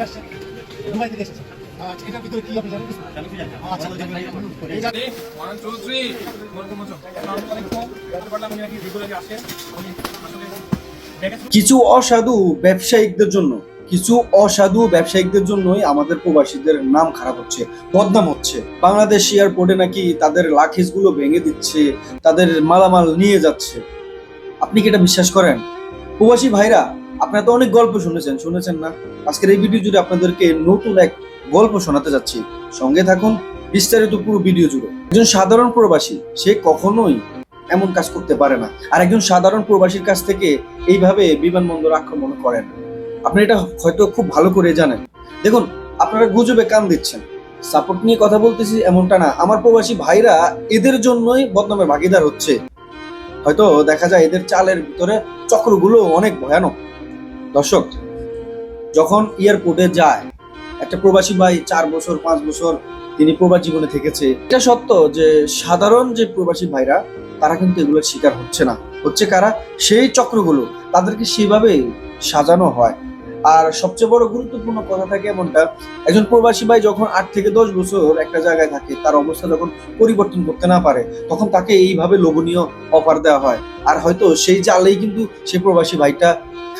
কাছ অসাধু ব্যবসায়িকদের জন্য, কিছু অসাধু ব্যবসায়িকদের জন্যই আমাদের প্রবাসীদের নাম খারাপ হচ্ছে, বদনাম হচ্ছে। বাংলাদেশ এয়ারপোর্টে নাকি তাদের লাখিজগুলো ভেঙে দিচ্ছে, তাদের মালামাল নিয়ে যাচ্ছে। আপনি কি এটা বিশ্বাস করেন? প্রবাসী ভাইরা আপনারা তো অনেক গল্প শুনেছেন শুনেছেন না? আজকের এই ভিডিও জুড়ে আপনাদেরকে নতুন এক গল্প শোনাতে যাচ্ছি। সঙ্গে থাকুন, বিস্তারিত পুরো ভিডিও জুড়ে। একজন সাধারণ প্রবাসী, সে কখনোই এমন কাজ করতে পারে না। আর একজন সাধারণ প্রবাসীর কাছ থেকে এইভাবে বিমানবন্দর আক্রমণ করেন। আপনি এটা হয়তো খুব ভালো করে জানেন। দেখুন, আপনারা গুজবে কান দিচ্ছেন। সাপোর্ট নিয়ে কথা বলতেছি এমনটা না। আমার প্রবাসী ভাইরা এদের জন্যই বদনামের ভাগিদার হচ্ছে। হয়তো দেখা যায় এদের চালের ভিতরে চক্রগুলো অনেক ভয়ানক। দর্শক, যখন এয়ারপোর্টে যায়, একটা প্রবাসী ভাই চার বছর, পাঁচ বছর তিনি প্রবাস জীবনে থেকেছে। এটা সত্য যে সাধারণ যে প্রবাসী ভাইরা, তারা কিন্তু এগুলোর শিকার হচ্ছে না। হচ্ছে কারা? সেই চক্রগুলো তাদেরকে সেভাবে সাজানো হয়। আর সবচেয়ে বড় গুরুত্বপূর্ণ কথা থাকে এমনটা, একজন প্রবাসী ভাই যখন আট থেকে দশ বছর একটা জায়গায় থাকে, তার অবস্থা যখন পরিবর্তন করতে না পারে, তখন তাকে এইভাবে লোভনীয় অফার দেওয়া হয়। আর হয়তো সেই জালেই কিন্তু সেই প্রবাসী ভাইটা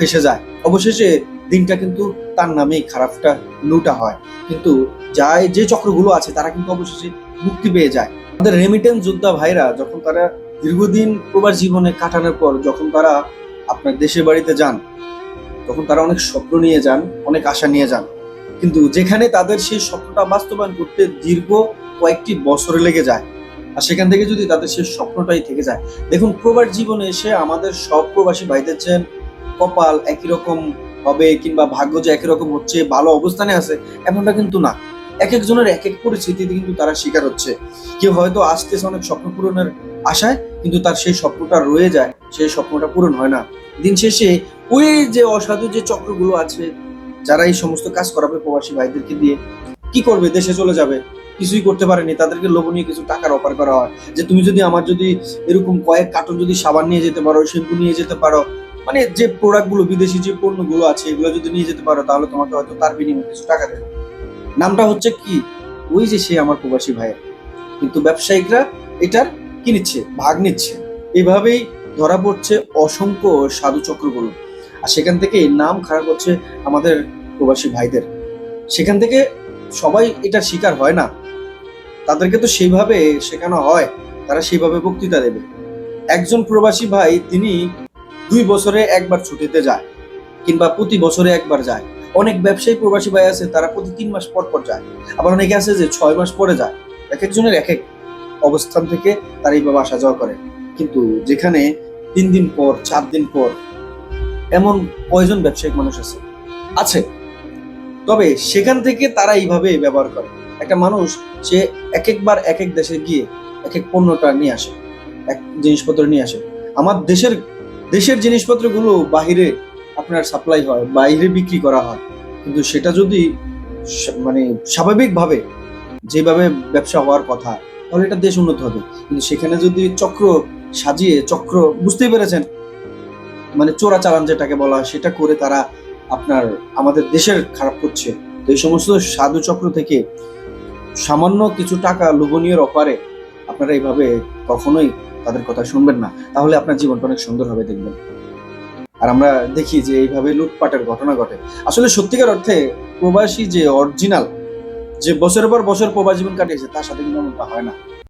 ফেসে যায়। অবশেষে দিনটা কিন্তু তার নামেই খারাপটা লুটা হয়। কিন্তু যায় যে চক্রগুলো আছে, তারা কিন্তু অবশেষে মুক্তি পেয়ে যায়। আমাদের রেমিটেন্স যোদ্ধা ভাইরা যখন তারা দীর্ঘদিন প্রবাস জীবনে কাটানোর পর যখন তারা আপনার দেশের বাড়িতে যান, তখন তারা অনেক স্বপ্ন নিয়ে যান, অনেক আশা নিয়ে যান। কিন্তু যেখানে তাদের সেই স্বপ্নটা বাস্তবায়ন করতে দীর্ঘ কয়েকটি বছর লেগে যায়, আর সেখান থেকে যদি তাদের সেই স্বপ্নটাই থেকে যায়। দেখুন, প্রবাস জীবনে এসে আমাদের সব প্রবাসী ভাইদের চেন কপাল একই রকম হবে কিংবা ভাগ্য যে একই রকম হচ্ছে, ভালো অবস্থানে আছে, এমনটা কিন্তু না। এক একজনের এক এক পরিস্থিতিতে কিন্তু তারা শিকার হচ্ছে। কেউ হয়তো আসতেছে অনেক স্বপ্ন পূরণের আশায়, কিন্তু তার সেই স্বপ্নটা রয়ে যায়, সেই স্বপ্নটা পূরণ হয় না। দিন শেষে ওই যে অসাধু যে চক্রগুলো আছে, যারা এই সমস্ত কাজ করাবে প্রবাসী ভাইদেরকে দিয়ে, কি করবে? দেশে চলে যাবে। কিছুই করতে পারেনি। তাদেরকে লোভনীয় কিছু টাকার অফার করা হয়। যে তুমি যদি আমার যদি এরকম কয়েক কার্টন যদি সাবান নিয়ে যেতে পারো, শ্যাম্পু নিয়ে যেতে পারো মানে যে প্রোডাক্টগুলো বিদেশি যে পণ্যগুলো আছে, এগুলো যদি নিয়ে যেতে পারো, তাহলে তোমাকে হয়তো তার বিনিময়ে কিছু টাকা দেবে। নামটা হচ্ছে কি? ওই যে সে আমার প্রবাসী ভাইয়ের কিন্তু ব্যবসায়িকরা এটার কি নিচ্ছে? ভাগ নিচ্ছে। এভাবেই ধরা পড়ছে অসংখ্য সাধু চক্রগুলো। আর সেখান থেকে নাম খারাপ হচ্ছে আমাদের প্রবাসী ভাইদের। সেখান থেকে সবাই এটার শিকার হয় না। তাদেরকে তো সেইভাবে শেখানো হয়। তারা সেইভাবে বক্তৃতা দেবে। একজন প্রবাসী ভাই, তিনি দুই বছরে একবার ছুটিতে যায় কিংবা প্রতি বছরে একবার যায়। অনেক ব্যবসায়ী প্রবাসী ভাই আছে, তারা প্রতি তিন মাস পর পর যায়। আবার অনেকে আছে যে ছয় মাস পরে যায়। এক একজনের এক এক অবস্থান থেকে তারা এইভাবে আসা যাওয়া করে। কিন্তু যেখানে তিন দিন পর, চার দিন পর এমন কয়জন ব্যবসায়িক মানুষ আছে? আছে। তবে সেখান থেকে তারা এইভাবে ব্যবহার করে। একটা মানুষ, সে এক একবার এক এক দেশে গিয়ে এক এক পণ্যটা নিয়ে আসে, এক জিনিসপত্র নিয়ে আসে। আমার দেশের দেশের জিনিসপত্রগুলো বাহিরে আপনার সাপ্লাই হয় বাইরে বিক্রি করা হয়। কিন্তু সেটা যদি মানে স্বাভাবিকভাবে যেভাবে ব্যবসা হওয়ার কথা, তাহলে এটা দেশ উন্নত হবে। কিন্তু সেখানে যদি চক্র সাজিয়ে, চক্র বুঝতেই পেরেছেন মানে চোরা চালান যেটাকে বলা হয়, সেটা করে তারা আপনার, আমাদের দেশের খারাপ করছে। তো এই সমস্ত সাধু চক্র থেকে সামান্য কিছু টাকা লোভনীয় অপারে আপনারা এইভাবে কখনোই তাদের কথা শুনবেন না, তাহলে আপনার জীবনটা অনেক সুন্দর হবে, দেখবেন। আর আমরা দেখি যে এইভাবে লুটপাটের ঘটনা ঘটে। আসলে সত্যিকার অর্থে প্রবাসী যে অরিজিনাল যে বছরের পর বছর প্রবাস জীবন কাটিয়েছে, তার সাথে কিন্তু হয় না।